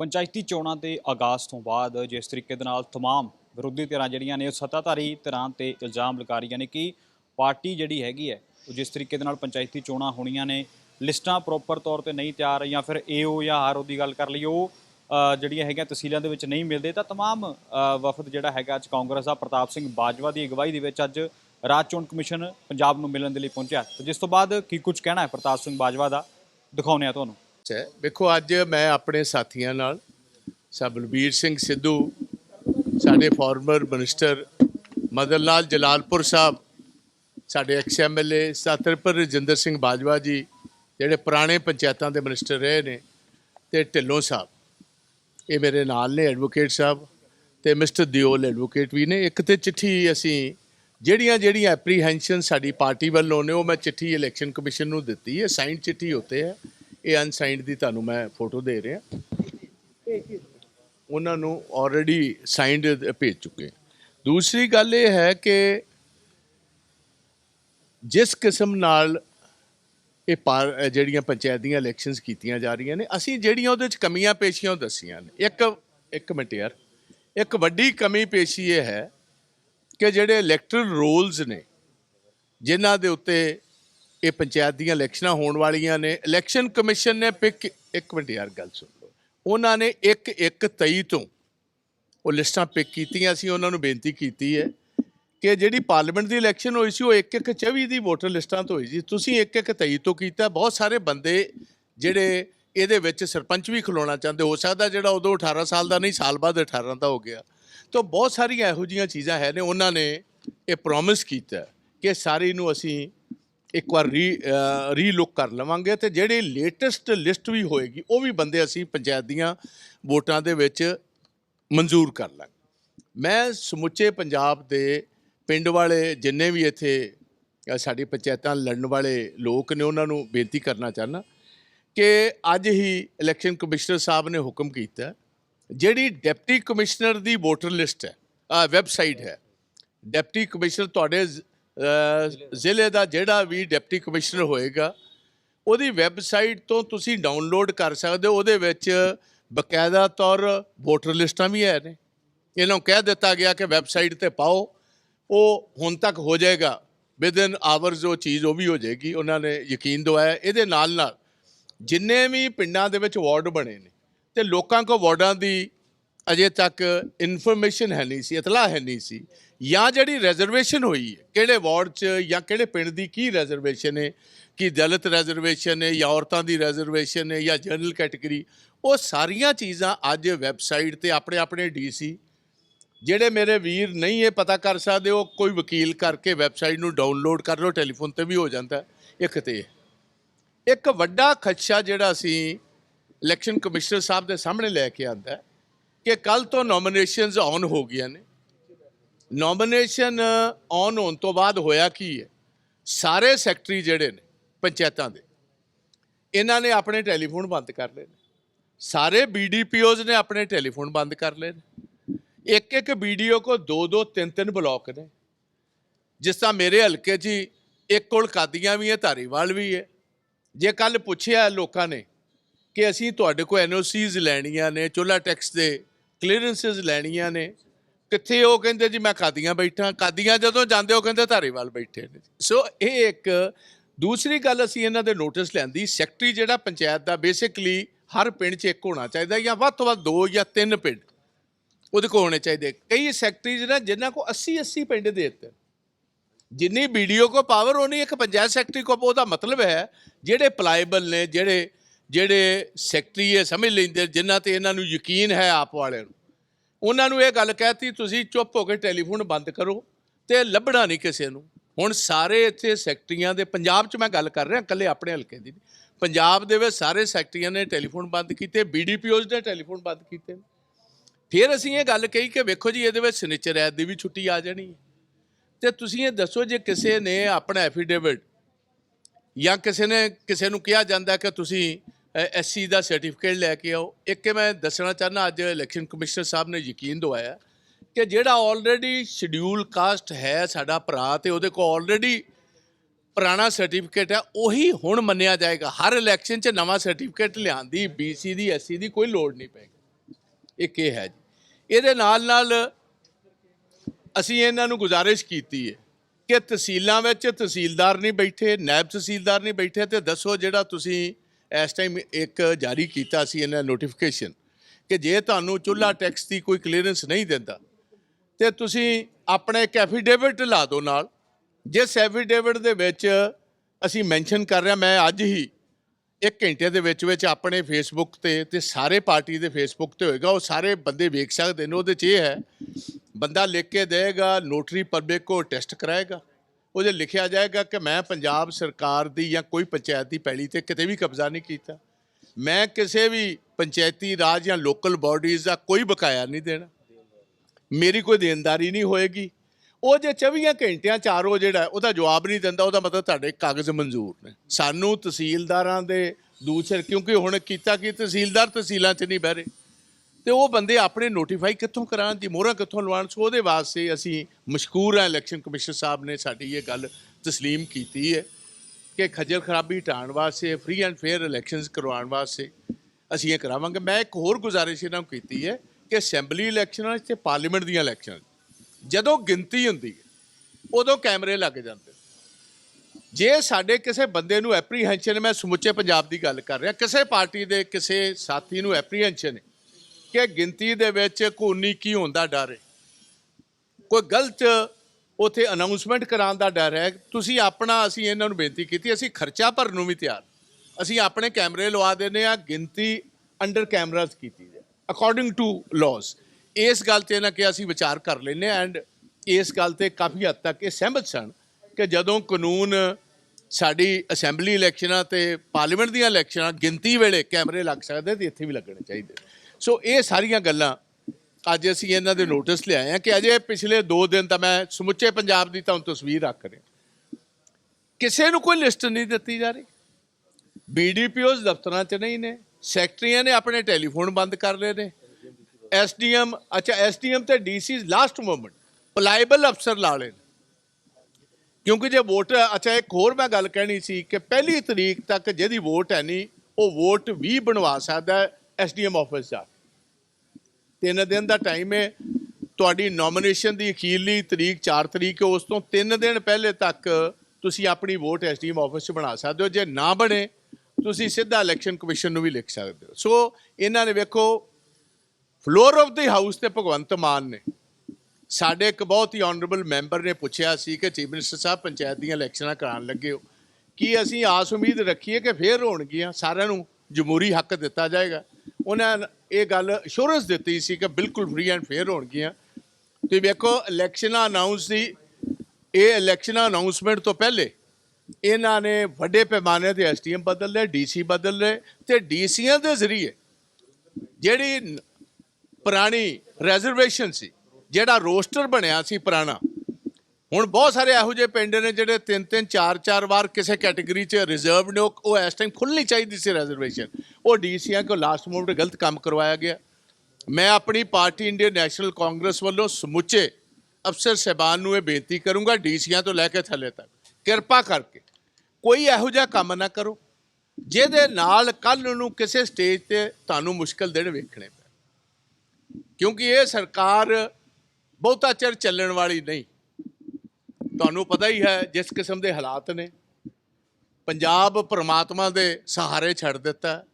ਪੰਚਾਇਤੀ ਚੋਣਾਂ ਦੇ ਆਗਾਜ਼ ਤੋਂ ਬਾਅਦ ਜਿਸ ਤਰੀਕੇ ਦੇ ਨਾਲ तमाम ਵਿਰੋਧੀ ਧਿਰਾਂ ਜਿਹੜੀਆਂ ਨੇ ਉਹ ਸੱਤਾਧਾਰੀ ਧਿਰਾਂ ਤੇ ਇਲਜ਼ਾਮ ਲਗਾ ਰਹੀਆਂ ਨੇ ਕਿ ਪਾਰਟੀ ਜਿਹੜੀ ਹੈਗੀ ਹੈ ਉਹ ਜਿਸ ਤਰੀਕੇ ਦੇ ਨਾਲ ਪੰਚਾਇਤੀ ਚੋਣਾਂ ਹੋਣੀਆਂ ਨੇ ਲਿਸਟਾਂ ਪ੍ਰੋਪਰ ਤੌਰ ਤੇ ਨਹੀਂ ਤਿਆਰ ਜਾਂ ਫਿਰ ਏਓ ਜਾਂ ਆਰਓ ਦੀ ਗੱਲ ਕਰ ਲਈ ਉਹ ਅ, ਜਿਹੜੀਆਂ ਹੈਗੀਆਂ ਤਹਿਸੀਲਾਂ ਦੇ ਵਿੱਚ ਨਹੀਂ ਮਿਲਦੇ ਤਾਂ तमाम ਅ, ਵਫਦ ਜਿਹੜਾ ਹੈਗਾ ਅੱਜ ਕਾਂਗਰਸ ਦਾ ਪ੍ਰਤਾਪ ਸਿੰਘ ਬਾਜਵਾ ਦੀ ਅਗਵਾਈ ਦੇ ਵਿੱਚ ਅੱਜ ਰਾਜ ਚੋਣ ਕਮਿਸ਼ਨ ਪੰਜਾਬ ਨੂੰ ਮਿਲਣ ਦੇ ਲਈ ਪਹੁੰਚਿਆ ਤੇ ਜਿਸ ਤੋਂ ਬਾਅਦ ਕੀ ਕੁਝ ਕਹਿਣਾ ਹੈ ਪ੍ਰਤਾਪ ਸਿੰਘ ਬਾਜਵਾ ਦਾ ਦਿਖਾਉਂਦੇ ਆ ਤੁਹਾਨੂੰ ਹੈ। ਵੇਖੋ, ਅੱਜ ਮੈਂ ਆਪਣੇ ਸਾਥੀਆਂ ਨਾਲ ਸਾ ਬਲਬੀਰ ਸਿੰਘ ਸਿੱਧੂ, ਸਾਡੇ ਫਾਰਮਰ ਮਿਨਿਸਟਰ ਮਦਨ ਲਾਲ ਜਲਾਲਪੁਰ ਸਾਹਿਬ, ਸਾਡੇ ਐਕਸ ਐਮਐਲਏ ਸਾਤਰਪੁਰ ਰਜਿੰਦਰ ਸਿੰਘ ਬਾਜਵਾ ਜੀ, ਜਿਹੜੇ ਪੁਰਾਣੇ ਪੰਚਾਇਤਾਂ ਦੇ ਮਿਨਿਸਟਰ ਰਹੇ ਨੇ ਤੇ ਢਿੱਲੋਂ ਸਾਹਿਬ। ਇਹ ਮੇਰੇ ਨਾਲ ਨੇ ਐਡਵੋਕੇਟ ਸਾਹਿਬ ਤੇ ਮਿਸਟਰ ਦਿਓਲ ਐਡਵੋਕੇਟ ਵੀ ਨੇ। ਇੱਕ ਤੇ ਚਿੱਠੀ ਅਸੀਂ ਜਿਹੜੀਆਂ ਜਿਹੜੀਆਂ ਐਪਰੀਹੈਂਸ਼ਨ ਸਾਡੀ ਪਾਰਟੀ ਵੱਲੋਂ ਨੇ, ਉਹ ਮੈਂ ਚਿੱਠੀ ਇਲੈਕਸ਼ਨ ਕਮਿਸ਼ਨ ਨੂੰ ਦਿੱਤੀ ਹੈ। ਸਾਈਨ ਚਿੱਠੀ ਉੱਤੇ ਹੈ। ਇਹ ਅਨਸਾਈਨਡ ਦੀ ਤੁਹਾਨੂੰ ਮੈਂ ਫੋਟੋ ਦੇ ਰਿਹਾ। ਉਹਨਾਂ ਨੂੰ ਆਲਰੇਡੀ ਸਾਈਨਡ ਭੇਜ ਚੁੱਕੇ ਦੂਸਰੀ ਗੱਲ ਇਹ ਹੈ ਕਿ ਜਿਸ ਕਿਸਮ ਨਾਲ ਇਹ ਜਿਹੜੀਆਂ ਪੰਚਾਇਤ ਦੀਆਂ ਇਲੈਕਸ਼ਨਸ ਕੀਤੀਆਂ ਜਾ ਰਹੀਆਂ ਨੇ ਅਸੀਂ ਜਿਹੜੀਆਂ ਉਹਦੇ ਵਿੱਚ ਕਮੀਆਂ ਪੇਸ਼ੀਆਂ ਦੱਸੀਆਂ ਨੇ। ਇੱਕ ਇੱਕ ਮਿੰਟ ਯਾਰ। ਇੱਕ ਵੱਡੀ ਕਮੀ ਪੇਸ਼ੀ ਇਹ ਹੈ ਕਿ ਜਿਹੜੇ ਇਲੈਕਟਰਲ ਰੋਲਸ ਨੇ ਜਿਨ੍ਹਾਂ ਦੇ ਉੱਤੇ ਕਿ ਪੰਚਾਇਤ ਦੀਆਂ ਇਲੈਕਸ਼ਨਾਂ ਹੋਣ ਵਾਲੀਆਂ ਨੇ। ਇਲੈਕਸ਼ਨ ਕਮਿਸ਼ਨ ਨੇ ਪਿਕ, ਇੱਕ ਮਿੰਟ ਯਾਰ, ਗੱਲ ਸੁਣ ਲਓ। ਉਹਨਾਂ ਨੇ ਇੱਕ ਇੱਕ 23 ਤੋਂ ਉਹ ਲਿਸਟਾਂ ਪਿਕ ਕੀਤੀਆਂ ਸੀ, ਉਹਨਾਂ ਨੂੰ ਬੇਨਤੀ ਕੀਤੀ ਹੈ ਕਿ ਜਿਹੜੀ ਪਾਰਲੀਮੈਂਟ ਦੀ ਇਲੈਕਸ਼ਨ ਹੋਈ ਸੀ, ਉਹ ਇੱਕ ਇੱਕ 24 ਦੀ ਵੋਟਰ ਲਿਸਟਾਂ ਤੋਂ ਹੋਈ ਸੀ। ਤੁਸੀਂ ਇੱਕ ਇੱਕ 23 ਤੋਂ ਕੀਤਾ, ਬਹੁਤ ਸਾਰੇ ਬੰਦੇ ਜਿਹੜੇ ਇਹਦੇ ਵਿੱਚ ਸਰਪੰਚ ਵੀ ਖਲੋਣਾ ਚਾਹੁੰਦੇ, ਹੋ ਸਕਦਾ ਜਿਹੜਾ ਉਦੋਂ 18 ਸਾਲ ਦਾ ਨਹੀਂ, ਸਾਲ ਬਾਅਦ 18 ਦਾ ਹੋ ਗਿਆ। ਤਾਂ ਬਹੁਤ ਸਾਰੀਆਂ ਇਹੋ ਜਿਹੀਆਂ ਚੀਜ਼ਾਂ ਹੈ ਨੇ, ਉਹਨਾਂ ਨੇ ਇਹ ਪ੍ਰੋਮਿਸ ਕੀਤਾ ਕਿ ਸਾਰੀ ਨੂੰ ਅਸੀਂ ਇੱਕ ਵਾਰ ਰੀ ਰੀਲੁੱਕ ਕਰ ਲਵਾਂਗੇ ਤੇ ਜਿਹੜੀ ਲੇਟੈਸਟ ਲਿਸਟ ਵੀ ਹੋਏਗੀ, ਉਹ ਵੀ ਬੰਦੇ ਅਸੀਂ ਪੰਚਾਇਤ ਦੀਆਂ ਵੋਟਾਂ ਦੇ ਵਿੱਚ ਮਨਜ਼ੂਰ ਕਰ ਲਾਂਗੇ। ਮੈਂ ਸਮੁੱਚੇ ਪੰਜਾਬ ਦੇ ਪਿੰਡ ਵਾਲੇ ਜਿੰਨੇ ਵੀ ਇੱਥੇ ਸਾਡੀ ਪੰਚਾਇਤਾਂ ਲੜਨ ਵਾਲੇ ਲੋਕ ਨੇ, ਉਹਨਾਂ ਨੂੰ ਬੇਨਤੀ ਕਰਨਾ ਚਾਹਨਾ ਕਿ ਅੱਜ ਹੀ ਇਲੈਕਸ਼ਨ ਕਮਿਸ਼ਨਰ ਸਾਹਿਬ ਨੇ ਹੁਕਮ ਕੀਤਾ, ਜਿਹੜੀ ਡਿਪਟੀ ਕਮਿਸ਼ਨਰ ਦੀ ਵੋਟਰ ਲਿਸਟ ਹੈ ਆ ਵੈਬਸਾਈਟ ਹੈ ਡਿਪਟੀ ਕਮਿਸ਼ਨਰ ਤੁਹਾਡੇ ਜ਼ਿਲ੍ਹੇ ਦਾ ਜਿਹੜਾ ਵੀ ਡਿਪਟੀ ਕਮਿਸ਼ਨਰ ਹੋਏਗਾ, ਉਹਦੀ ਵੈਬਸਾਈਟ ਤੋਂ ਤੁਸੀਂ ਡਾਊਨਲੋਡ ਕਰ ਸਕਦੇ ਹੋ। ਉਹਦੇ ਵਿੱਚ ਬਕਾਇਦਾ ਤੌਰ ਵੋਟਰ ਲਿਸਟਾਂ ਵੀ ਹੈ ਨੇ। ਇਹਨਾਂ ਨੂੰ ਕਹਿ ਦਿੱਤਾ ਗਿਆ ਕਿ ਵੈਬਸਾਈਟ ਤੇ ਪਾਓ। ਉਹ ਹੁਣ ਤੱਕ ਹੋ ਜਾਏਗਾ। ਵਿਦਨ ਆਵਰਸ ਉਹ ਚੀਜ਼ ਉਹ ਵੀ ਹੋ ਜਾਏਗੀ। ਉਹਨਾਂ ਨੇ ਯਕੀਨ ਦਵਾਇਆ। ਇਹਦੇ ਨਾਲ ਨਾਲ ਜਿੰਨੇ ਵੀ ਪਿੰਡਾਂ ਦੇ ਵਿੱਚ ਵਾਰਡ ਬਣੇ ਨੇ ਤੇ ਲੋਕਾਂ ਕੋ ਵਾਰਡਾਂ ਦੀ ਅਜੇ ਤੱਕ ਇਨਫੋਰਮੇਸ਼ਨ ਹੈ ਨਹੀਂ ਸੀ, ਇਤਲਾਹ ਹੈ ਨਹੀਂ ਸੀ ਜਾਂ ਜਿਹੜੀ ਰਿਜ਼ਰਵੇਸ਼ਨ ਹੋਈ ਹੈ ਕਿਹੜੇ ਵਾਰਡ 'ਚ ਜਾਂ ਕਿਹੜੇ ਪਿੰਡ ਦੀ ਕੀ ਰਿਜ਼ਰਵੇਸ਼ਨ ਹੈ ਕੀ ਦਲਿਤ ਰਿਜ਼ਰਵੇਸ਼ਨ ਹੈ ਜਾਂ ਔਰਤਾਂ ਦੀ ਰਿਜ਼ਰਵੇਸ਼ਨ ਹੈ ਜਾਂ ਜਨਰਲ ਕੈਟਾਗਰੀ ਉਹ ਸਾਰੀਆਂ ਚੀਜ਼ਾਂ ਅੱਜ ਵੈਬਸਾਈਟ ਤੇ ਆਪਣੇ ਆਪਣੇ ਡੀਸੀ ਜਿਹੜੇ ਮੇਰੇ ਵੀਰ ਨਹੀਂ ਇਹ ਪਤਾ ਕਰ ਸਕਦੇ, ਉਹ ਕੋਈ ਵਕੀਲ ਕਰਕੇ ਵੈਬਸਾਈਟ ਨੂੰ ਡਾਊਨਲੋਡ ਕਰ ਲਓ ਟੈਲੀਫੋਨ ਤੇ ਵੀ ਹੋ ਜਾਂਦਾ, ਇੱਕ ਤੇ ਇਹ। ਇੱਕ ਵੱਡਾ ਖਦਸ਼ਾ ਜਿਹੜਾ ਅਸੀਂ ਇਲੈਕਸ਼ਨ ਕਮਿਸ਼ਨਰ ਸਾਹਿਬ ਦੇ ਸਾਹਮਣੇ ਲੈ ਕੇ ਆਂਦਾ, ਕਿ ਕੱਲ ਤੋਂ ਨੋਮੀਨੇਸ਼ਨਸ ਆਨ ਹੋ ਗਈਆਂ ਨੇ ਨੋਮੀਨੇਸ਼ਨ ਔਨ uh, ਹੋਣ ਤੋਂ ਬਾਅਦ ਹੋਇਆ ਕੀ ਹੈ? ਸਾਰੇ ਸੈਕਟਰੀ ਜਿਹੜੇ ਨੇ ਪੰਚਾਇਤਾਂ ਦੇ, ਇਹਨਾਂ ਨੇ ਆਪਣੇ ਟੈਲੀਫੋਨ ਬੰਦ ਕਰ ਲਏ ਨੇ। ਸਾਰੇ ਬੀਡੀਪੀਓਜ਼ ਨੇ ਆਪਣੇ ਟੈਲੀਫੋਨ ਬੰਦ ਕਰ ਲਏ ਨੇ। ਇੱਕ ਇੱਕ ਵੀਡੀਓ ਕੋ ਦੋ ਦੋ ਤਿੰਨ ਤਿੰਨ ਬਲੌਕ ਨੇ। ਜਿਸ ਤਰ੍ਹਾਂ ਮੇਰੇ ਹਲਕੇ 'ਚ ਹੀ ਇੱਕ ਕੋਲ ਕਾਦੀਆਂ ਵੀ ਹੈ, ਧਾਰੀਵਾਲ ਵੀ ਹੈ। ਜੇ ਕੱਲ ਪੁੱਛਿਆ ਲੋਕਾਂ ਨੇ ਕਿ ਅਸੀਂ ਤੁਹਾਡੇ ਕੋਲ ਐਨਓਸੀਜ਼ ਲੈਣੀਆਂ ਨੇ ਚੋਲਾ ਟੈਕਸ ਦੇ ਕਲੀਅਰੈਂਸਸ ਲੈਣੀਆਂ ਨੇ ਕਿੱਥੇ ਉਹ ਕਹਿੰਦੇ ਜੀ, ਮੈਂ ਕਾਦੀਆਂ ਬੈਠਾ, ਕਾਦੀਆਂ ਜਦੋਂ ਜਾਂਦੇ ਉਹ ਕਹਿੰਦੇ ਧਾਰੀਵਾਲ ਬੈਠੇ ਨੇ ਸੋ ਇਹ ਇੱਕ ਦੂਸਰੀ ਗੱਲ ਅਸੀਂ ਇਹਨਾਂ ਦੇ ਨੋਟਿਸ ਲੈਂਦੀ ਸੈਕਟਰੀ ਜਿਹੜਾ ਪੰਚਾਇਤ ਦਾ ਬੇਸਿਕਲੀ ਹਰ ਪਿੰਡ 'ਚ ਇੱਕ ਹੋਣਾ ਚਾਹੀਦਾ ਜਾਂ ਵੱਧ ਤੋਂ ਵੱਧ ਦੋ ਜਾਂ ਤਿੰਨ ਪਿੰਡ ਉਹਦੇ ਕੋਲ ਹੋਣੇ ਚਾਹੀਦੇ। ਕਈ ਸੈਕਟਰੀਜ਼ ਨੇ ਜਿਨ੍ਹਾਂ ਕੋ 80 80 ਪਿੰਡ ਦੇ ਦਿੱਤੇ ਜਿੰਨੀ ਵੀਡੀਓ ਕੋ ਪਾਵਰ ਹੋਣੀ ਇੱਕ ਪੰਚਾਇਤ ਸੈਕਟਰੀ ਕੋ ਉਹਦਾ ਮਤਲਬ ਹੈ, ਜਿਹੜੇ ਪਲਾਈਬਲ ਨੇ, ਜਿਹੜੇ ਜਿਹੜੇ ਸੈਕਟਰੀ ਇਹ ਸਮਝ ਲੈਂਦੇ, ਜਿਨ੍ਹਾਂ ਤੇ ਇਹਨਾਂ ਨੂੰ ਯਕੀਨ ਹੈ ਆਪ ਵਾਲਿਆਂ ਨੂੰ। ਉਹਨਾਂ ਨੂੰ ਇਹ ਗੱਲ ਕਹਿਤੀ, ਤੁਸੀਂ ਚੁੱਪ ਹੋ ਕੇ ਟੈਲੀਫੋਨ ਬੰਦ ਕਰੋ ਤੇ ਲੱਭਣਾ ਨਹੀਂ ਕਿਸੇ ਨੂੰ। ਹੁਣ ਸਾਰੇ ਇੱਥੇ ਸੈਕਟਰੀਆਂ ਦੇ, ਪੰਜਾਬ 'ਚ ਮੈਂ ਗੱਲ ਕਰ ਰਿਹਾ, ਇਕੱਲੇ ਆਪਣੇ ਹਲਕੇ ਦੀ ਪੰਜਾਬ ਦੇ ਵਿੱਚ ਸਾਰੇ ਸੈਕਟਰੀਆਂ ਨੇ ਟੈਲੀਫੋਨ ਬੰਦ ਕੀਤੇ ਬੀਡੀਪੀਓਜ਼ ਨੇ ਟੈਲੀਫੋਨ ਬੰਦ ਕੀਤੇ। ਨੇ। ਫਿਰ ਅਸੀਂ ਇਹ ਗੱਲ ਕਹੀ ਕਿ ਵੇਖੋ ਜੀ, ਇਹਦੇ ਵਿੱਚ ਸਨਿਚਰ ਐਤ ਦੀ ਵੀ ਛੁੱਟੀ ਆ ਜਾਣੀ ਹੈ। ਤੇ ਤੁਸੀਂ ਇਹ ਦੱਸੋ ਜੇ ਕਿਸੇ ਨੇ ਆਪਣਾ ਐਫੀਡੇਵਿਟ ਜਾਂ ਕਿਸੇ ਨੇ, ਕਿਸੇ ਨੂੰ ਕਿਹਾ ਜਾਂਦਾ ਕਿ ਤੁਸੀਂ ਐਸਸੀ ਦਾ ਸਰਟੀਫਿਕੇਟ ਲੈ ਕੇ ਆਓ। ਇੱਕ ਮੈਂ ਦੱਸਣਾ ਚਾਹੁੰਦਾ, ਅੱਜ ਇਲੈਕਸ਼ਨ ਕਮਿਸ਼ਨਰ ਸਾਹਿਬ ਨੇ ਯਕੀਨ ਦਵਾਇਆ ਕਿ ਜਿਹੜਾ ਆਲਰੇਡੀ ਸ਼ਡਿਊਲ ਕਾਸਟ ਹੈ ਸਾਡਾ ਭਰਾ ਤੇ ਉਹਦੇ ਕੋਲ ਆਲਰੇਡੀ ਪੁਰਾਣਾ ਸਰਟੀਫਿਕੇਟ ਹੈ, ਉਹੀ ਹੁਣ ਮੰਨਿਆ ਜਾਏਗਾ। ਹਰ ਇਲੈਕਸ਼ਨ 'ਚ ਨਵਾਂ ਸਰਟੀਫਿਕੇਟ ਲਿਆਉਣ ਦੀ ਬੀਸੀ ਦੀ ਐਸਸੀ ਦੀ ਕੋਈ ਲੋੜ ਨਹੀਂ ਪੈਗੀ। ਇੱਕ ਇਹ ਹੈ ਜੀ। ਇਹਦੇ ਨਾਲ ਨਾਲ ਅਸੀਂ ਇਹਨਾਂ ਨੂੰ ਗੁਜ਼ਾਰਿਸ਼ ਕੀਤੀ ਹੈ ਕਿ ਤਹਿਸੀਲਾਂ ਵਿੱਚ ਤਹਿਸੀਲਦਾਰ ਨਹੀਂ ਬੈਠੇ, ਨਾਇਬ ਤਹਿਸੀਲਦਾਰ ਨਹੀਂ ਬੈਠੇ, ਤੇ ਦੱਸੋ ਜਿਹੜਾ ਤੁਸੀਂ ਇਸ ਟਾਈਮ ਇੱਕ ਜਾਰੀ ਕੀਤਾ ਸੀ ਇਹਨਾਂ ਨੋਟੀਫਿਕੇਸ਼ਨ ਕਿ ਜੇ ਤੁਹਾਨੂੰ ਚੁੱਲ੍ਹਾ ਟੈਕਸ ਦੀ ਕੋਈ ਕਲੀਅਰੈਂਸ ਨਹੀਂ ਦਿੰਦਾ, ਤੇ ਤੁਸੀਂ ਆਪਣੇ ਇੱਕ ਐਫੀਡੇਵਿਟ ਲਾ ਦਿਓ ਨਾਲ। ਜਿਸ ਐਫੀਡੇਵਿਟ ਦੇ ਵਿੱਚ ਅਸੀਂ ਮੈਂਸ਼ਨ ਕਰ ਰਿਹਾ, ਮੈਂ ਅੱਜ ਹੀ ਇੱਕ ਘੰਟੇ ਦੇ ਵਿੱਚ ਵਿੱਚ ਆਪਣੇ ਫੇਸਬੁੱਕ ਤੇ ਤੇ ਸਾਰੇ ਪਾਰਟੀ ਦੇ ਫੇਸਬੁੱਕ ਤੇ ਹੋਏਗਾ, ਉਹ ਸਾਰੇ ਬੰਦੇ ਵੇਖ ਸਕਦੇ ਨੇ, ਉਹਦੇ 'ਚ ਇਹ ਹੈ, ਬੰਦਾ ਲਿਖ ਕੇ ਦੇਗਾ ਨੋਟਰੀ ਪਬਲਿਕ ਕੋ ਟੈਸਟ ਕਰਾਏਗਾ। ਉਹਦੇ ਲਿਖਿਆ ਜਾਏਗਾ ਕਿ ਮੈਂ ਪੰਜਾਬ ਸਰਕਾਰ ਦੀ ਜਾਂ ਕੋਈ ਪੰਚਾਇਤ ਦੀ ਪੈਲੀ ਤੇ ਕਿਤੇ ਵੀ ਕਬਜ਼ਾ ਨਹੀਂ ਕੀਤਾ। ਮੈਂ ਕਿਸੇ ਵੀ ਪੰਚਾਇਤੀ ਰਾਜ ਜਾਂ ਲੋਕਲ ਬਾਡੀਜ਼ ਦਾ ਕੋਈ ਬਕਾਇਆ ਨਹੀਂ ਦੇਣਾ। ਮੇਰੀ ਕੋਈ ਦੇਣਦਾਰੀ ਨਹੀਂ ਹੋਏਗੀ। ਉਹ ਜੇ 24 ਘੰਟਿਆਂ ਚਾਰੋ ਜਿਹੜਾ ਉਹਦਾ ਜਵਾਬ ਨਹੀਂ ਦਿੰਦਾ, ਉਹਦਾ ਮਤਲਬ ਤੁਹਾਡੇ ਕਾਗਜ਼ ਮਨਜ਼ੂਰ ਨੇ। ਸਾਨੂੰ ਤਹਿਸੀਲਦਾਰਾਂ ਦੇ ਦੂਸਰੇ ਕਿਉਂਕਿ ਹੁਣ ਕੀਤਾ ਕਿ ਤਹਿਸੀਲਦਾਰ ਤਹਿਸੀਲਾਂ 'ਚ ਨਹੀਂ ਬਹਿ ਰਹੇ। ਤੇ ਉਹ ਬੰਦੇ ਆਪਣੇ ਨੋਟੀਫਾਈ ਕਿੱਥੋਂ ਕਰਾਉਣ ਦੀ, ਮੋਹਰਾਂ ਕਿੱਥੋਂ ਲਵਾਉਣ? ਸੋ ਉਹਦੇ ਵਾਸਤੇ ਅਸੀਂ ਮਸ਼ਕੂਰ ਹਾਂ ਇਲੈਕਸ਼ਨ ਕਮਿਸ਼ਨ ਸਾਹਿਬ ਨੇ ਸਾਡੀ ਇਹ ਗੱਲ ਤਸਲੀਮ ਕੀਤੀ ਹੈ ਕਿ ਖੱਜਲ ਖਰਾਬੀ ਹਟਾਉਣ ਵਾਸਤੇ ਫ੍ਰੀ ਐਂਡ ਫੇਅਰ ਇਲੈਕਸ਼ਨਸ ਕਰਵਾਉਣ ਵਾਸਤੇ ਅਸੀਂ ਇਹ ਕਰਾਵਾਂਗੇ। ਮੈਂ ਇੱਕ ਹੋਰ ਗੁਜ਼ਾਰਿਸ਼ ਇਹਨਾਂ ਨੂੰ ਕੀਤੀ ਹੈ ਕਿ ਅਸੈਂਬਲੀ ਇਲੈਕਸ਼ਨਾਂ 'ਚ ਤੇ ਪਾਰਲੀਮੈਂਟ ਦੀਆਂ ਇਲੈਕਸ਼ਨਾਂ 'ਚ ਜਦੋਂ ਗਿਣਤੀ ਹੁੰਦੀ ਹੈ, ਉਦੋਂ ਕੈਮਰੇ ਲੱਗ ਜਾਂਦੇ। ਜੇ ਸਾਡੇ ਕਿਸੇ ਬੰਦੇ ਨੂੰ ਐਪਰੀਹੈਂਸ਼ਨ ਮੈਂ ਸਮੁੱਚੇ ਪੰਜਾਬ ਦੀ ਗੱਲ ਕਰ ਰਿਹਾ, ਕਿਸੇ ਪਾਰਟੀ ਦੇ ਕਿਸੇ ਸਾਥੀ ਨੂੰ ਐਪਰੀਹੈਂਸ਼ਨ ਹੈ ਕਿ ਗਿਣਤੀ ਦੇ ਵਿੱਚ ਕੋਨੀ ਕੀ ਹੁੰਦਾ ਡਰ ਹੈ? ਕੋਈ ਗਲਤ ਉਥੇ ਅਨਾਉਂਸਮੈਂਟ ਕਰਾਉਣ ਦਾ ਡਰ ਹੈ? ਤੁਸੀਂ ਆਪਣਾ, ਅਸੀਂ ਇਹਨਾਂ ਨੂੰ ਬੇਨਤੀ ਕੀਤੀ, ਅਸੀਂ ਖਰਚਾ ਭਰਨ ਨੂੰ ਵੀ ਤਿਆਰ। ਅਸੀਂ ਆਪਣੇ ਕੈਮਰੇ ਲਵਾ ਦਿੰਦੇ ਆ ਗਿਣਤੀ ਅੰਡਰ ਕੈਮਰਾਸ ਕੀਤੀ ਜਾਏ ਅਕੋਰਡਿੰਗ ਟੂ ਲਾਜ਼ ਇਸ ਗੱਲ ਤੇ ਨਾ ਕਿ ਅਸੀਂ ਵਿਚਾਰ ਕਰ ਲੈਨੇ ਐਂਡ ਇਸ ਗੱਲ ਤੇ ਕਾਫੀ ਹੱਦ ਤੱਕ ਇਹ ਸਹਿਮਤ ਸਨ ਕਿ ਜਦੋਂ ਕਾਨੂੰਨ ਸਾਡੀ ਅਸੈਂਬਲੀ ਇਲੈਕਸ਼ਨਾਂ ਤੇ ਪਾਰਲੀਮੈਂਟ ਦੀਆਂ ਇਲੈਕਸ਼ਨਾਂ ਗਿਣਤੀ ਵੇਲੇ ਕੈਮਰੇ ਲੱਗ ਸਕਦੇ ਤੇ ਇੱਥੇ ਵੀ ਲੱਗਣੇ ਚਾਹੀਦੇ ਸੋ ਇਹ ਸਾਰੀਆਂ ਗੱਲਾਂ ਅੱਜ ਅਸੀਂ ਇਹਨਾਂ ਦੇ ਨੋਟਿਸ ਲਿਆਏ ਆ ਕਿ ਅਜੇ ਪਿਛਲੇ 2 ਦਿਨ ਤਾਂ ਮੈਂ ਸਮੁੱਚੇ ਪੰਜਾਬ ਦੀ ਤੁਹਾਨੂੰ ਤਸਵੀਰ ਰੱਖ ਰਿਹਾ। ਕਿਸੇ ਨੂੰ ਕੋਈ ਲਿਸਟ ਨਹੀਂ ਦਿੱਤੀ ਜਾ ਰਹੀ। ਬੀਡੀਪੀਓਸ ਦਫ਼ਤਰਾਂ 'ਚ ਨਹੀਂ ਨੇ। ਸੈਕਟਰੀਆਂ ਨੇ ਆਪਣੇ ਟੈਲੀਫੋਨ ਬੰਦ ਕਰ ਲਏ ਨੇ। ਐਸਡੀਐਮ ਅੱਛਾ ਐਸਡੀਐਮ ਤੇ ਡੀਸੀ ਲਾਸਟ ਮੂਮੈਂਟ ਪਲਾਈਬਲ ਅਫਸਰ ਲਾ ਲਏ ਨੇ। ਕਿਉਂਕਿ ਜੇ ਵੋਟ, ਅੱਛਾ, ਇੱਕ ਹੋਰ ਮੈਂ ਗੱਲ ਕਹਿਣੀ ਸੀ ਕਿ ਪਹਿਲੀ ਤਰੀਕ ਤੱਕ ਜਿਹਦੀ ਵੋਟ ਹੈ ਨਹੀਂ, ਉਹ ਵੋਟ ਵੀ ਬਣਵਾ ਸਕਦਾ ਐਸਡੀਐਮ ਆਫਿਸ ਜਾ ਤਿੰਨ ਦਿਨ ਦਾ ਟਾਈਮ ਹੈ ਤੁਹਾਡੀ ਨੋਮੀਨੇਸ਼ਨ ਦੀ ਅਖੀਰਲੀ ਤਰੀਕ 4 ਤਰੀਕ ਹੈ ਉਸ ਤੋਂ 3 ਦਿਨ ਪਹਿਲੇ ਤੱਕ ਤੁਸੀਂ ਆਪਣੀ ਵੋਟ ਐਸਡੀਐਮ ਆਫਿਸ 'ਚ ਬਣਾ ਸਕਦੇ ਹੋ। ਜੇ ਨਾ ਬਣੇ, ਤੁਸੀਂ ਸਿੱਧਾ ਇਲੈਕਸ਼ਨ ਕਮਿਸ਼ਨ ਨੂੰ ਵੀ ਲਿਖ ਸਕਦੇ ਹੋ। ਸੋ ਇਹਨਾਂ ਨੇ ਵੇਖੋ ਫਲੋਰ ਆਫ ਦੀ ਹਾਊਸ ਤੇ ਭਗਵੰਤ ਮਾਨ ਨੇ। ਸਾਡੇ ਇੱਕ ਬਹੁਤ ਹੀ ਆਨਰੇਬਲ ਮੈਂਬਰ ਨੇ ਪੁੱਛਿਆ ਸੀ ਕਿ ਚੀਫ ਮਿਨਿਸਟਰ ਸਾਹਿਬ, ਪੰਚਾਇਤ ਦੀਆਂ ਇਲੈਕਸ਼ਨਾਂ ਕਰਾਉਣ ਲੱਗੇ ਹੋ। ਕੀ ਅਸੀਂ ਆਸ ਉਮੀਦ ਰੱਖੀਏ ਕਿ ਫੇਰ ਹੋਣਗੀਆਂ? ਸਾਰਿਆਂ ਨੂੰ ਜਮਹੂਰੀ ਹੱਕ ਦਿੱਤਾ ਜਾਏਗਾ। ਉਹਨਾਂ ਇਹ ਗੱਲ ਅਸ਼ੋਰੈਂਸ ਦਿੱਤੀ ਸੀ ਕਿ ਬਿਲਕੁਲ ਫ੍ਰੀ ਐਂਡ ਫੇਅਰ ਹੋਣਗੀਆਂ। ਤੁਸੀਂ ਵੇਖੋ ਇਲੈਕਸ਼ਨਾਂ ਅਨਾਉਂਸ ਦੀ, ਇਹ ਇਲੈਕਸ਼ਨਾਂ ਅਨਾਉਂਸਮੈਂਟ ਤੋਂ ਪਹਿਲੇ ਇਹਨਾਂ ਨੇ ਵੱਡੇ ਪੈਮਾਨੇ ਤੇ ਐਸਟੀਐਮ ਬਦਲ ਲਏ ਡੀਸੀ ਬਦਲ ਲਏ ਤੇ ਡੀਸੀਆਂ ਦੇ ਜ਼ਰੀਏ ਜਿਹੜੀ ਪੁਰਾਣੀ ਰਿਜ਼ਰਵੇਸ਼ਨ ਸੀ, ਜਿਹੜਾ ਰੋਸਟਰ ਬਣਿਆ ਸੀ ਪੁਰਾਣਾ ਹੁਣ ਬਹੁਤ ਸਾਰੇ ਇਹੋ ਜਿਹੇ ਪਿੰਡ ਨੇ ਜਿਹੜੇ ਤਿੰਨ ਤਿੰਨ, ਚਾਰ ਚਾਰ ਵਾਰ ਕਿਸੇ ਕੈਟਾਗਰੀ 'ਚ ਰਿਜ਼ਰਵ ਨੇ, ਉਹ ਇਸ ਟਾਈਮ ਖੁੱਲਣੀ ਚਾਹੀਦੀ ਸੀ ਰਿਜ਼ਰਵੇਸ਼ਨ ਉਹ ਡੀਸੀਆਂ ਕੋ ਲਾਸਟ ਮੂਮੈਂਟ ਗਲਤ ਕੰਮ ਕਰਵਾਇਆ ਗਿਆ। ਮੈਂ ਆਪਣੀ ਪਾਰਟੀ ਇੰਡੀਅਨ ਨੈਸ਼ਨਲ ਕਾਂਗਰਸ ਵੱਲੋਂ ਸਮੁੱਚੇ ਅਫਸਰ ਸਹਿਬਾਨ ਨੂੰ ਇਹ ਬੇਨਤੀ ਕਰੂੰਗਾ ਡੀਸੀਆਂ ਤੋਂ ਲੈ ਕੇ ਥੱਲੇ ਤੱਕ। ਕਿਰਪਾ ਕਰਕੇ ਕੋਈ ਇਹੋ ਜਿਹਾ ਕੰਮ ਨਾ ਕਰੋ, ਜਿਹਦੇ ਨਾਲ ਕੱਲ ਨੂੰ ਕਿਸੇ ਸਟੇਜ ਤੇ ਤੁਹਾਨੂੰ ਮੁਸ਼ਕਲ ਦਿਨ ਵੇਖਣੇ ਪੈਣ। ਕਿਉਂਕਿ ਇਹ ਸਰਕਾਰ ਬਹੁਤਾ ਚਿਰ ਚੱਲਣ ਵਾਲੀ ਨਹੀਂ। ਤੁਹਾਨੂੰ ਪਤਾ ਹੀ ਹੈ ਜਿਸ ਕਿਸਮ ਦੇ ਹਾਲਾਤ ਨੇ। ਪੰਜਾਬ ਪ੍ਰਮਾਤਮਾ ਦੇ ਸਹਾਰੇ ਛੱਡ ਦਿੱਤਾ।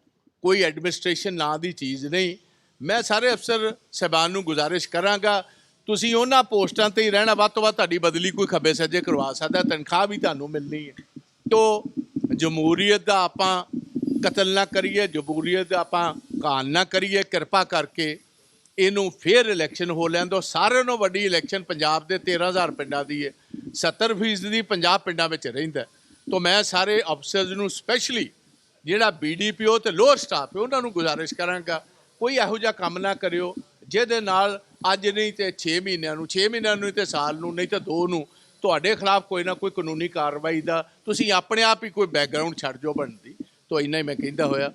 ਕੋਈ ਐਡਮਿਨਿਸਟ੍ਰੇਸ਼ਨ ਨਾਂ ਦੀ ਚੀਜ਼ ਨਹੀਂ। ਮੈਂ ਸਾਰੇ ਅਫਸਰ ਸਹਿਬਾਨ ਨੂੰ ਗੁਜ਼ਾਰਿਸ਼ ਕਰਾਂਗਾ, ਤੁਸੀਂ ਉਹਨਾਂ ਪੋਸਟਾਂ ਤੇ ਹੀ ਰਹਿਣਾ। ਵੱਧ ਤੋਂ ਵੱਧ ਤੁਹਾਡੀ ਬਦਲੀ ਕੋਈ ਖੱਬੇ ਸੱਜੇ ਕਰਵਾ ਸਕਦਾ। ਤਨਖਾਹ ਵੀ ਤੁਹਾਨੂੰ ਮਿਲਣੀ ਹੈ। ਤੋ ਜਮਹੂਰੀਅਤ ਦਾ ਆਪਾਂ ਕਤਲ ਨਾ ਕਰੀਏ, ਜਮਹੂਰੀਅਤ ਦਾ ਆਪਾਂ ਕਾਨ ਨਾ ਕਰੀਏ, ਕਿਰਪਾ ਕਰਕੇ ਇਹਨੂੰ ਫੇਰ ਇਲੈਕਸ਼ਨ ਹੋ ਲੈਣ ਦਿਓ। ਸਾਰਿਆਂ ਨੂੰ ਵੱਡੀ ਇਲੈਕਸ਼ਨ ਪੰਜਾਬ ਦੇ 13000 ਪਿੰਡਾਂ ਦੀ ਹੈ। 70% ਦੀ ਪੰਜਾਬ ਪਿੰਡਾਂ ਵਿੱਚ ਰਹਿੰਦਾ ਹੈ। ਮੈਂ ਸਾਰੇ ਅਫਸਰਸ ਨੂੰ ਸਪੈਸ਼ਲੀ ਜਿਹੜਾ ਬੀਡੀਪੀਓ ਤੇ ਲੋਅਰ ਸਟਾਫ ਹੈ, ਉਹਨਾਂ ਨੂੰ ਗੁਜ਼ਾਰਿਸ਼ ਕਰਾਂਗਾ, ਕੋਈ ਇਹੋ ਜਿਹਾ ਕੰਮ ਨਾ ਕਰਿਓ, ਜਿਹਦੇ ਨਾਲ ਅੱਜ ਨਹੀਂ ਤੇ 6 ਮਹੀਨਿਆਂ ਨੂੰ 6 ਮਹੀਨਿਆਂ ਨੂੰ ਨਹੀਂ ਤੇ ਸਾਲ ਨੂੰ, ਨਹੀਂ ਤੇ 2 ਨੂੰ, ਤੁਹਾਡੇ ਖਿਲਾਫ ਕੋਈ ਨਾ ਕੋਈ ਕਾਨੂੰਨੀ ਕਾਰਵਾਈ ਦਾ, ਤੁਸੀਂ ਆਪਣੇ ਆਪ ਹੀ ਕੋਈ ਬੈਕਗ੍ਰਾਉਂਡ ਛੱਡ ਜੋ ਬਣਦੀ। ਤੋ ਇੰਨਾ ਹੀ ਮੈਂ ਕਹਿੰਦਾ ਹੋਇਆ।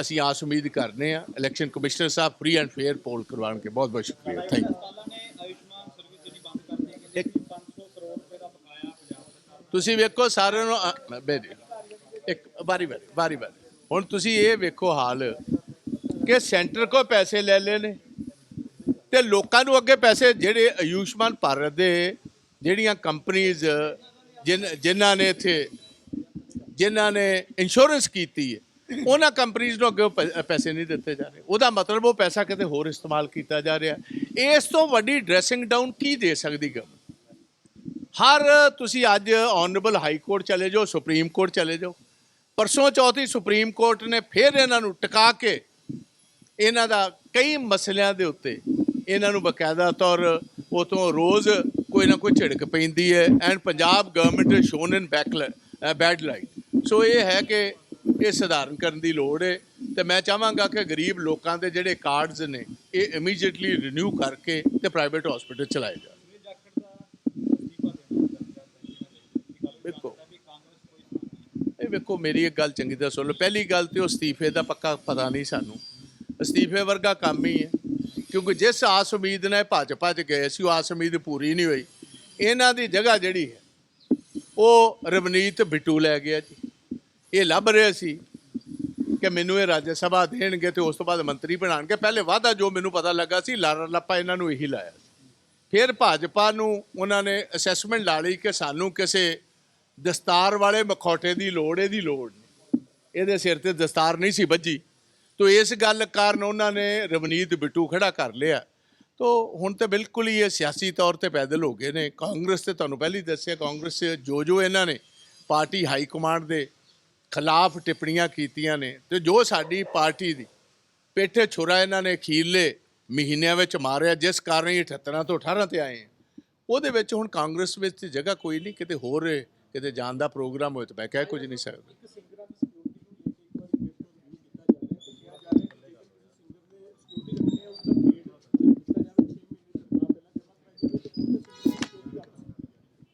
ਅਸੀਂ ਆਸ ਉਮੀਦ ਕਰਨੇ ਆ election commissioner Sahib free and fair poll ਕਰਵਾਉਣਗੇ। ਬਹੁਤ ਬਹੁਤ ਸ਼ੁਕਰੀਆ ਥੈਂਕ ਯੂ ਸਾਲਾਂ ਨੇ ਆਯੁਸ਼ਮਾਨ ਸਰਵਿਸ ਜਿਹੜੀ ਬੰਦ ਕਰਤੀ ਹੈ ਕਿ 500 ਕਰੋੜ ਰੁਪਏ ਦਾ ਬਕਾਇਆ ਪੰਜਾਬ ਸਰਕਾਰ ਤੁਸੀਂ ਵੇਖੋ ਸਾਰਿਆਂ ਨੂੰ ਅ, ਇੱਕ ਬਾਰੀ ਬਾਰੀ ਬਾਰੀ ਬਾਰੀ ਹੁਣ ਤੁਸੀਂ ਇਹ ਵੇਖੋ ਹਾਲ ਕਿ ਸੈਂਟਰ ਕੋ ਪੈਸੇ ਲੈ ਲਏ ਨੇ ਤੇ ਲੋਕਾਂ ਨੂੰ ਅੱਗੇ ਪੈਸੇ ਜਿਹੜੇ ਆਯੁਸ਼ਮਾਨ ਭਾਰਤ ਦੇ ਜਿਹੜੀਆਂ ਕੰਪਨੀਆਂ ਜਿਨ ਜਿਨ੍ਹਾਂ ਨੇ ਇੱਥੇ ਜਿਨ੍ਹਾਂ ਨੇ ਇੰਸ਼ੋਰੈਂਸ ਕੀਤੀ ਹੈ ਉਹਨਾਂ ਕੰਪਨੀਆਂ ਨੂੰ ਅੱਗੇ ਉਹ ਪੈ- ਪੈਸੇ ਨਹੀਂ ਦਿੱਤੇ ਜਾ ਰਹੇ। ਉਹਦਾ ਮਤਲਬ ਉਹ ਪੈਸਾ ਕਿਤੇ ਹੋਰ ਇਸਤੇਮਾਲ ਕੀਤਾ ਜਾ ਰਿਹਾ। ਇਸ ਤੋਂ ਵੱਡੀ ਡਰੈਸਿੰਗ ਡਾਊਨ ਕੀ ਦੇ ਸਕਦੀ ਗਵਰਨਮੈਂਟ ਹਰ ਤੁਸੀਂ ਅੱਜ ਆਨਰੇਬਲ ਹਾਈ ਕੋਰਟ ਚਲੇ ਜਾਓ, ਸੁਪਰੀਮ ਕੋਰਟ ਚਲੇ ਜਾਓ। ਪਰਸੋਂ ਚੌਥੀ ਸੁਪਰੀਮ ਕੋਰਟ ਨੇ ਫਿਰ ਇਹਨਾਂ ਨੂੰ ਟਿਕਾ ਕੇ ਇਹਨਾਂ ਦਾ ਕਈ ਮਸਲਿਆਂ ਦੇ ਉੱਤੇ ਇਹਨਾਂ ਨੂੰ ਬਕਾਇਦਾ ਤੌਰ ਉਤੋਂ ਰੋਜ਼ ਕੋਈ ਨਾ ਕੋਈ ਝਿੜਕ ਪੈਂਦੀ ਹੈ and Punjab government shown in back bad light so ਇਹ ਹੈ ਕਿ ਇਹ ਸਧਾਰਨ ਕਰਨ ਦੀ ਲੋੜ ਹੈ ਤੇ ਮੈਂ ਚਾਹਾਂਗਾ ਕਿ ਗਰੀਬ ਲੋਕਾਂ ਦੇ ਜਿਹੜੇ ਕਾਰਡਸ ਨੇ, ਇਹ ਇਮੀਡੀਏਟਲੀ ਰੀਨਿਊ ਕਰਕੇ ਤੇ ਪ੍ਰਾਈਵੇਟ ਹਸਪੀਟਲ ਚਲਾਏ ਜਾਣ ਵੇਖੋ ਇਹ ਵੇਖੋ, ਮੇਰੀ ਇੱਕ ਗੱਲ ਚੰਗੀ ਤਰ੍ਹਾਂ ਸੁਣ ਲਓ। ਪਹਿਲੀ ਗੱਲ ਤੇ ਉਹ ਅਸਤੀਫੇ ਦਾ ਪੱਕਾ ਪਤਾ ਨਹੀਂ ਸਾਨੂੰ। ਅਸਤੀਫੇ ਵਰਗਾ ਕੰਮ ਹੀ ਹੈ। ਕਿਉਂਕਿ ਜਿਸ ਆਸ ਉਮੀਦ ਨਾਲ ਇਹ ਭੱਜ ਭੱਜ ਗਏ ਸੀ, ਉਹ ਆਸ ਉਮੀਦ ਪੂਰੀ ਨਹੀਂ ਹੋਈ। ਇਹਨਾਂ ਦੀ ਜਗ੍ਹਾ ਜਿਹੜੀ ਹੈ, ਉਹ ਰਵਨੀਤ ਬਿੱਟੂ ਲੈ ਗਿਆ ਜੀ। ਇਹ ਲੱਭ ਰਿਹਾ ਸੀ ਕਿ ਮੈਨੂੰ ਇਹ ਰਾਜ ਸਭਾ ਦੇਣਗੇ ਤੇ ਉਸ ਤੋਂ ਬਾਅਦ ਮੰਤਰੀ ਬਣਾਉਣਗੇ। ਪਹਿਲੇ ਵਾਅਦਾ ਜੋ ਮੈਨੂੰ ਪਤਾ ਲੱਗਾ ਸੀ, ਲਾਰਾ ਲੱਪਾ ਇਹਨਾਂ ਨੂੰ ਇਹੀ ਲਾਇਆ ਸੀ। ਫਿਰ ਭਾਜਪਾ ਨੂੰ ਉਹਨਾਂ ਨੇ ਅਸੈਸਮੈਂਟ ਲਾ ਲਈ ਕਿ ਸਾਨੂੰ ਕਿਸੇ ਦਸਤਾਰ ਵਾਲੇ ਮਖੌਟੇ ਦੀ ਲੋੜ, ਇਹਦੀ ਲੋੜ ਨਹੀਂ। ਇਹਦੇ ਸਿਰ ਤੇ ਦਸਤਾਰ ਨਹੀਂ ਸੀ ਵੱਜੀ। ਤੋ ਇਸ ਗੱਲ ਕਾਰਨ ਉਹਨਾਂ ਨੇ ਰਵਨੀਤ ਬਿੱਟੂ ਖੜਾ ਕਰ ਲਿਆ। ਤੋ ਹੁਣ ਤੇ ਬਿਲਕੁਲ ਹੀ ਇਹ ਸਿਆਸੀ ਤੌਰ ਤੇ ਪੈਦਲ ਹੋ ਗਏ ਨੇ। ਕਾਂਗਰਸ ਤੇ ਤੁਹਾਨੂੰ ਪਹਿਲਾਂ ਹੀ ਦੱਸਿਆ, ਕਾਂਗਰਸ 'ਚ ਜੋ ਜੋ ਇਹਨਾਂ ਨੇ ਪਾਰਟੀ ਹਾਈ ਕਮਾਂਡ ਦੇ ਖਿਲਾਫ ਟਿੱਪਣੀਆਂ ਕੀਤੀਆਂ ਨੇ ਤੇ ਜੋ ਸਾਡੀ ਪਾਰਟੀ ਦੀ ਪੇਠੇ ਛੁਰਾ ਇਹਨਾਂ ਨੇ ਅਖੀਰਲੇ ਮਹੀਨਿਆਂ ਵਿੱਚ ਮਾਰਿਆ, ਜਿਸ ਕਾਰਨ ਇਹ 78 ਤੋਂ 18 ਤੇ ਆਏ ਉਹਦੇ ਵਿੱਚ ਹੁਣ ਕਾਂਗਰਸ ਵਿੱਚ ਜਗ੍ਹਾ ਕੋਈ ਨਹੀਂ, ਕਿਤੇ ਹੋਰ ਕਿਤੇ ਜਾਣ ਦਾ ਪ੍ਰੋਗਰਾਮ ਹੋਏ ਤਾਂ ਮੈਂ ਕਹਿ ਕੁਝ ਨਹੀਂ ਸਕਦਾ।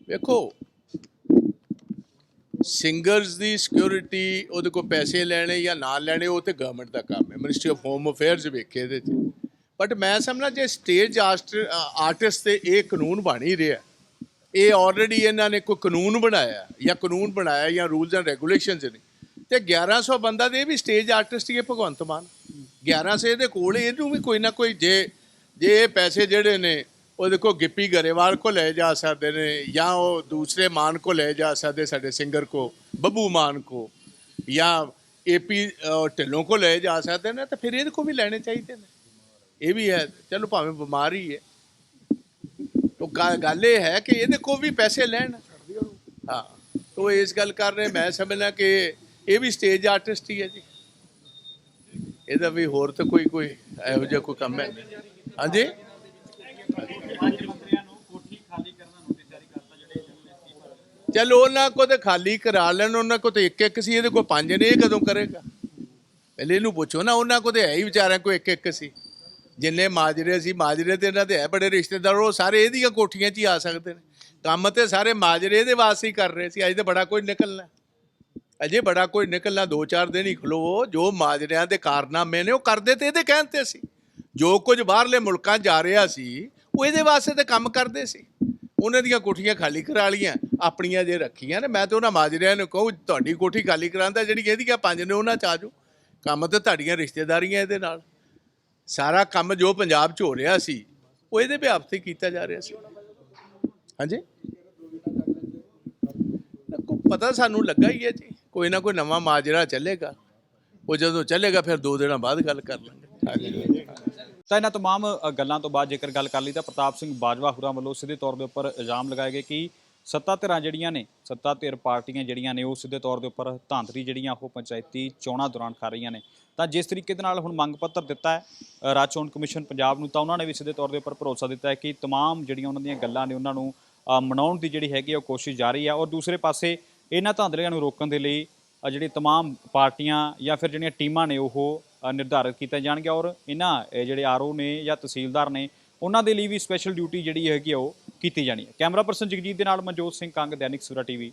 ਵੇਖੋ ਸਿੰਗਰਸ ਦੀ ਸਿਕਿਉਰਿਟੀ ਉਹਦੇ ਕੋਲ ਪੈਸੇ ਲੈਣੇ ਜਾਂ ਨਾ ਲੈਣੇ ਉਹ ਤੇ ਗਵਰਨਮੈਂਟ ਦਾ ਕੰਮ ਹੈ। ਮਿਨਿਸਟਰੀ ਆਫ ਹੋਮ ਅਫੇਅਰਸ ਵੇਖੇ ਇਹਦੇ 'ਚ। ਬਟ ਮੈਂ ਸਮਝਦਾ ਜੇ ਸਟੇਜ ਆਰਟਿਸਟ ਤੇ ਇਹ ਕਾਨੂੰਨ ਬਣ ਹੀ ਰਿਹਾ ਇਹ ਆਲਰੇਡੀ ਇਹਨਾਂ ਨੇ ਕੋਈ ਕਾਨੂੰਨ ਬਣਾਇਆ ਜਾਂ ਕਾਨੂੰਨ ਬਣਾਇਆ ਜਾਂ ਰੂਲਸ ਐਂਡ ਰੈਗੂਲੇਸ਼ਨਸ ਨੇ। ਤੇ 1100 ਬੰਦਾ ਦੇ ਇਹ ਵੀ ਸਟੇਜ ਆਰਟਿਸਟ ਹੀ ਹੈ ਭਗਵੰਤ ਮਾਨ। 1100 ਇਹਦੇ ਕੋਲ ਇਹਨੂੰ ਵੀ ਕੋਈ ਨਾ ਕੋਈ ਜੇ ਜੇ ਪੈਸੇ ਜਿਹੜੇ ਨੇ, ਉਹ ਦੇਖੋ ਗਿੱਪੀ ਗਰੇਵਾਲ ਕੋ ਲੈ ਜਾ ਸਕਦੇ ਨੇ ਜਾਂ ਉਹ ਦੂਸਰੇ ਮਾਨ ਕੋ ਲੈ ਜਾ ਸਕਦੇ ਸਾਡੇ ਸਿੰਗਰ ਕੋ, ਬੱਬੂ ਮਾਨ ਕੋ, ਜਾਂ ਏਪੀ ਢਿੱਲੋਂ ਕੋ ਲੈ ਜਾ ਸਕਦੇ ਨੇ, ਤਾਂ ਫਿਰ ਇਹਦੇ ਕੋ ਵੀ ਲੈਣੇ ਚਾਹੀਦੇ ਨੇ। ਇਹ ਵੀ ਹੈ, ਚਲੋ ਭਾਵੇਂ ਬਿਮਾਰੀ ਹੈ। ਤੋ ਗੱਲ ਇਹ ਹੈ ਕਿ ਇਹਦੇ ਕੋ ਵੀ ਪੈਸੇ ਲੈਣ। ਹਾਂ। ਤੋ ਇਸ ਗੱਲ ਕਰ ਰਹੇ, ਮੈਂ ਸਮਝਦਾ ਕਿ ਇਹ ਵੀ ਸਟੇਜ ਆਰਟਿਸਟ ਹੀ ਹੈ ਜੀ। ਇਹਦਾ ਵੀ ਹੋਰ ਤਾਂ ਕੋਈ ਕੋਈ ਇਹੋ ਜਿਹਾ ਕੋਈ ਕੰਮ ਹੈ ਹਾਂਜੀ? ਚਲੋ ਉਹਨਾਂ ਕੋ ਤੇ ਖਾਲੀ ਕਰਾ ਲੈਣ, ਉਹਨਾਂ ਕੋ ਤੇ ਇੱਕ ਇੱਕ ਸੀ, ਇਹਦੇ ਕੋ ਪੰਜ ਨੇ, ਇਹ ਕਦੋਂ ਕਰੇਗਾ? ਪਹਿਲੇ ਇਹਨੂੰ ਪੁੱਛੋ ਨਾ, ਉਹਨਾਂ ਕੋ ਤੇ ਹੈ ਹੀ ਵਿਚਾਰਿਆਂ ਕੋ ਇੱਕ ਇੱਕ ਸੀ। ਜਿੰਨੇ ਮਾਜਰੇ ਸੀ ਮਾਜਰੇ ਤੇ ਇਹਨਾਂ ਦੇ ਹੈ ਬੜੇ ਰਿਸ਼ਤੇਦਾਰ, ਉਹ ਸਾਰੇ ਇਹਦੀਆਂ ਕੋਠੀਆਂ 'ਚ ਹੀ ਆ ਸਕਦੇ ਨੇ। ਕੰਮ ਤੇ ਸਾਰੇ ਮਾਜਰੇ ਦੇ ਵਾਸਤੇ ਹੀ ਕਰ ਰਹੇ ਸੀ, ਅੱਜ ਤੇ ਬੜਾ ਕੋਈ ਨਿਕਲਣਾ। ਅਜੇ ਬੜਾ ਕੋਈ ਨਿਕਲਣਾ, ਦੋ ਚਾਰ ਦਿਨ ਹੀ ਖਲੋ, ਜੋ ਮਾਜਰਿਆਂ ਦੇ ਕਾਰਨਾਮੇ ਨੇ, ਉਹ ਕਰਦੇ ਤੇ ਇਹਦੇ ਕਹਿਣ ਤੇ ਸੀ। ਜੋ ਕੁਝ ਬਾਹਰਲੇ ਮੁਲਕਾਂ 'ਚ ਜਾ ਰਿਹਾ ਸੀ, ਉਹ ਇਹਦੇ ਵਾਸਤੇ ਤੇ ਕੰਮ ਕਰਦੇ ਸੀ। ਉਹਨਾਂ ਦੀਆਂ ਕੋਠੀਆਂ ਖਾਲੀ ਕਰਾ ਲੀਆਂ ਆਪਣੀਆਂ ਜੇ ਰੱਖੀਆਂ ਨੇ, ਮੈਂ ਤੇ ਉਹਨਾਂ ਮਾਜਰਿਆਂ ਨੂੰ ਕਹੂੰ, ਤੁਹਾਡੀ ਕੋਠੀ ਖਾਲੀ ਕਰਾਂਦਾ ਜਿਹੜੀ ਇਹਦੀਆਂ ਪੰਜ ਨੇ, ਉਹਨਾਂ 'ਚ ਆ ਜਾਓ। ਕੰਮ ਤੇ ਤੁਹਾਡੀਆਂ ਰਿਸ਼ਤੇਦਾਰੀਆਂ ਇਹਦੇ ਨਾਲ। ਸਾਰਾ ਕੰਮ ਜੋ ਪੰਜਾਬ 'ਚ ਹੋ ਰਿਹਾ ਸੀ, ਉਹ ਇਹਦੇ ਬਿਹਾਫ ਤੇ ਕੀਤਾ ਜਾ ਰਿਹਾ ਸੀ। ਹਾਂਜੀ? ਪਤਾ ਸਾਨੂੰ ਲੱਗਾ ਹੀ ਹੈ ਜੀ, ਕੋਈ ਨਾ ਕੋਈ ਨਵਾਂ ਮਾਜਰਾ ਚੱਲੇਗਾ। ਉਹ ਜਦੋਂ ਚੱਲੇਗਾ, ਫਿਰ ਦੋ ਦਿਨਾਂ ਬਾਅਦ ਗੱਲ ਕਰ ਲਾਂਗੇ। ਤਾਂ ਇਹਨਾਂ ਤਮਾਮ ਗੱਲਾਂ ਤੋਂ ਬਾਅਦ ਜੇਕਰ ਗੱਲ ਕਰ ਲਈ ਤਾਂ ਪ੍ਰਤਾਪ ਸਿੰਘ ਬਾਜਵਾ ਹੁਰਾਂ ਵੱਲੋਂ ਸਿੱਧੇ ਤੌਰ ਦੇ ਉੱਪਰ ਇਲਜ਼ਾਮ ਲਗਾਏ ਗਏ ਕਿ ਸੱਤਾ ਧਿਰਾਂ ਜਿਹੜੀਆਂ ਨੇ, ਸੱਤਾ ਧਿਰ ਪਾਰਟੀਆਂ ਜਿਹੜੀਆਂ ਨੇ, ਉਹ ਸਿੱਧੇ ਤੌਰ ਦੇ ਉੱਪਰ ਧਾਂਦਰੀ ਜਿਹੜੀਆਂ ਉਹ ਪੰਚਾਇਤੀ ਚੋਣਾਂ ਦੌਰਾਨ ਖਾ ਰਹੀਆਂ ਨੇ। ਤਾਂ ਜਿਸ ਤਰੀਕੇ ਦੇ ਨਾਲ ਹੁਣ ਮੰਗ ਪੱਤਰ ਦਿੱਤਾ ਹੈ ਰਾਜ ਚੋਣ ਕਮਿਸ਼ਨ ਪੰਜਾਬ ਨੂੰ, ਤਾਂ ਉਹਨਾਂ ਨੇ ਵੀ ਸਿੱਧੇ ਤੌਰ ਦੇ ਉੱਪਰ ਭਰੋਸਾ ਦਿੱਤਾ ਹੈ ਕਿ ਤਮਾਮ ਜਿਹੜੀਆਂ ਉਹਨਾਂ ਦੀਆਂ ਗੱਲਾਂ ਨੇ ਉਹਨਾਂ ਨੂੰ ਮਨਾਉਣ ਦੀ ਜਿਹੜੀ ਹੈਗੀ ਆ, ਉਹ ਕੋਸ਼ਿਸ਼ ਜਾਰੀ ਆ। ਔਰ ਦੂਸਰੇ ਪਾਸੇ ਇਹਨਾਂ ਧਾਂਦਲੀਆਂ ਨੂੰ ਰੋਕਣ ਦੇ ਲਈ ਜਿਹੜੀ ਤਮਾਮ ਪਾਰਟੀਆਂ ਜਾਂ ਫਿਰ ਜਿਹੜੀਆਂ ਟੀਮਾਂ ਨੇ ਉਹ ਨਿਰਧਾਰਿਤ ਕੀਤੀਆਂ ਜਾਣਗੀਆਂ। ਔਰ ਇਹਨਾਂ, ਇਹ ਜਿਹੜੇ ਆਰਓ ਨੇ ਜਾਂ ਤਹਿਸੀਲਦਾਰ ਨੇ, ਉਹਨਾਂ ਦੇ ਲਈ ਵੀ ਸਪੈਸ਼ਲ ਡਿਊਟੀ ਜਿਹੜੀ ਹੈਗੀ ਆ, ਉਹ ਕੀਤੀ ਜਾਣੀ ਹੈ। ਕੈਮਰਾ ਪਰਸਨ ਜਗਜੀਤ ਦੇ ਨਾਲ ਮਨਜੋਤ ਸਿੰਘ ਕੰਗ, ਦੈਨਿਕ ਸੂਰਾ ਟੀਵੀ।